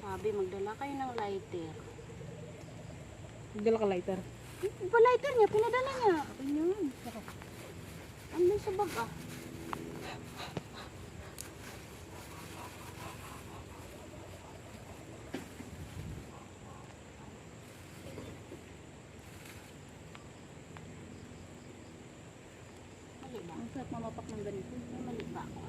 Sabi, magdala kayo ng lighter. Magdala ka lighter. Ba lighter niya? Pinadala niya. Ayun. Ano sa bag ah? Ang sarap mamapak ng ganito. Mali ba ako?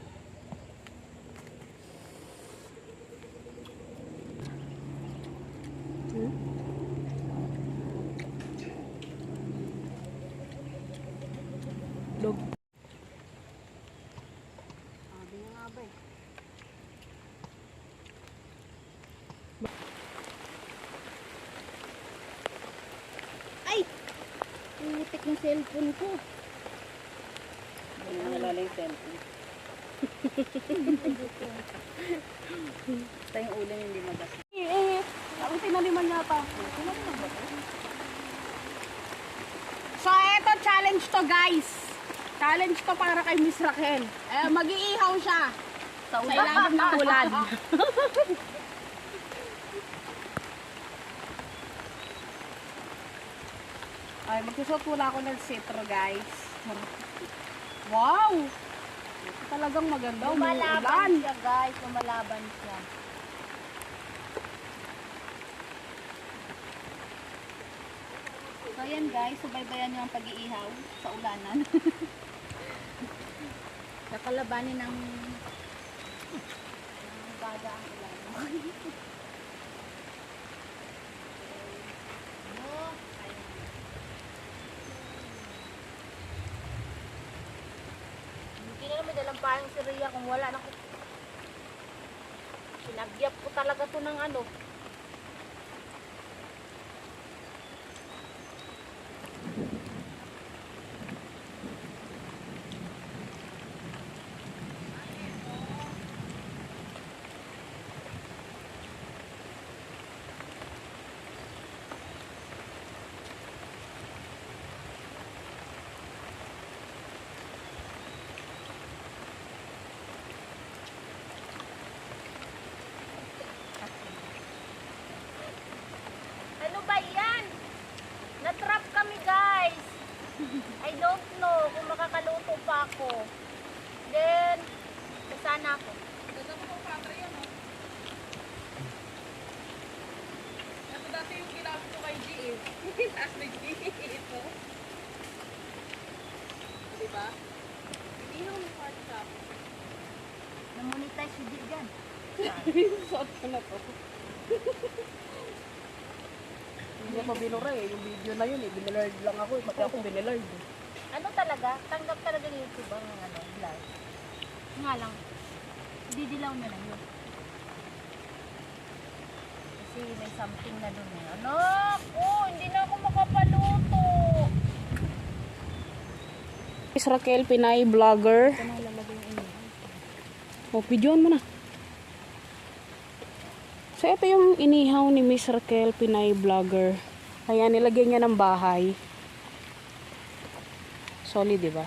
Hmm? Dog. Sabi nga nga ba eh. Ay! Putik ng cellphone ko. Ang nalala yung cellphone. Basta yung ulan hindi magas. Eh, eh, ako tinaliman ba ito? So, eto challenge to guys. Challenge to para kay Miss Raquel. Eh, mag-iihaw siya. Sa ilalim ng ulan. Ay, magsusot muna ako ng citro guys. Wow! Talagang maganda. Lumalaban siya guys, lumalaban siya. So yan guys, subaybayan niyo ang pag-iihaw sa ulanan. Kakalabanin ng ng baga ang ulan. Ano? Ayun. Hindi na naman dalang parang si Rhea kung wala na ko. Sinagyap ko talaga to ng. Ano ba yan? Natrap kami guys. I don't know kung pa ako. Then, sana ako. Ito dati yung ginamit ko kay G eh. Taas na G ito. Diba? Hindi yung hard top. Namonetize si Di dyan. Suot ko na to. Hindi ako binura eh. Yung video na yun eh. Binilard lang ako eh. Pati ako binilard eh. Ano talaga? Tanggap talaga ni YouTube ang ano, vlog. Nga lang, didilaw na lang yun. Kasi may something na dun eh. Anak! Oh, hindi na ako makapaluto! Miss Raquel Pinay vlogger. O, videoan mo na. So, ito yung inihaw ni Miss Raquel Pinay vlogger. Ayan, nilagay niya ng bahay. Solid, di ba?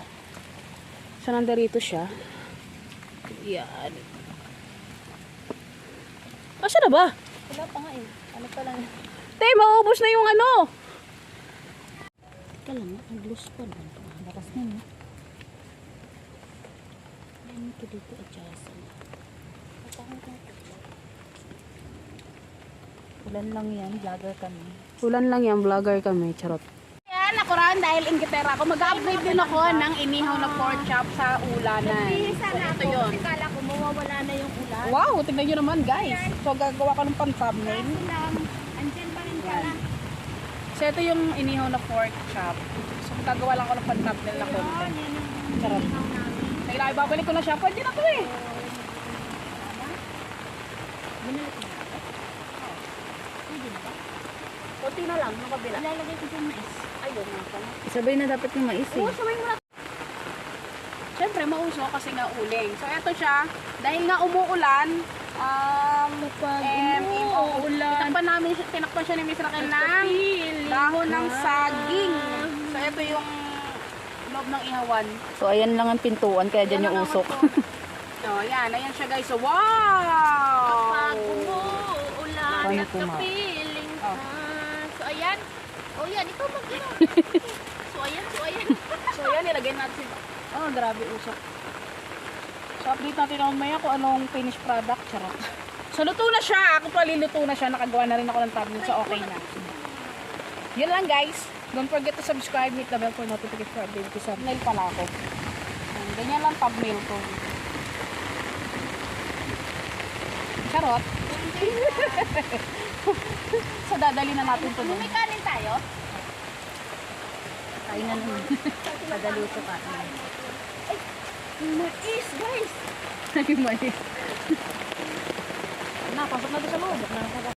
So, nandarito siya. Yan. Asa na ba? Wala pa nga eh. Ano pa lang. Te, maubos na yung ano. Ito lang, nag-loose pa lang. Bakas na no? Ano ito dito adjust? Ulan lang yan, vlogger kami. Ulan lang yan, vlogger kami, charot. Rin dahil ingitera ako. Mag-upgrade din ako ng inihaw na pork chop sa ulanan. Sana ito yun. Kala ko mawawala na yung ulan. Wow, tignan nyo naman guys. So, gagawa ko ng pan-thumbnail. Kaso lang, andyan pa rin pala. So, ito yung inihaw na pork chop. So, gagawa lang ako ng pan-thumbnail na konti. Charot. Kaya ibabalik ko na siya. Pwede na to eh. Binalik mo na. Pwede na ba? Kunti na lang, ng kabila. Ilalagay ko sa mais. Ayun, nga pala. Isabay na dapat yung mais eh. Oo, sabay mo na. Siyempre, mauso kasi nga uling. So, eto siya. Dahil nga umuulan, um, Kapag em, umuulan, tinakpan namin, tinakpan siya ni Miss Raquel ng dahon ng saging. So, ito yung loob ng ihawan. So ayan lang ang pintuan kaya dyan Yan yung usok. So, yan. Ayan siya guys. So, wow! Pag umuulan, milk Got the ma. feeling. Oh. Ah, so, ayan. Oh, yan. Ikaw mag So, ayan. So, ayan. So yan, nilagay natin. Oh, grabe usok. So update natin mamaya kung anong finished product. Charot. So luto na siya. Ako pa liluto na siya. Nakagawa na rin ako ng thumbnail. So okay na. Yun lang guys. Don't forget to subscribe, hit the bell for notification for update ko. Thumbnail pala ako. Ayan, Ganyan lang thumbnail ko. Charot. so dadali na natin to. May kanin tayo? Kain na naman. Padaluto ka. Mais, guys! Ay, mais. Na, pasok na doon sa loob.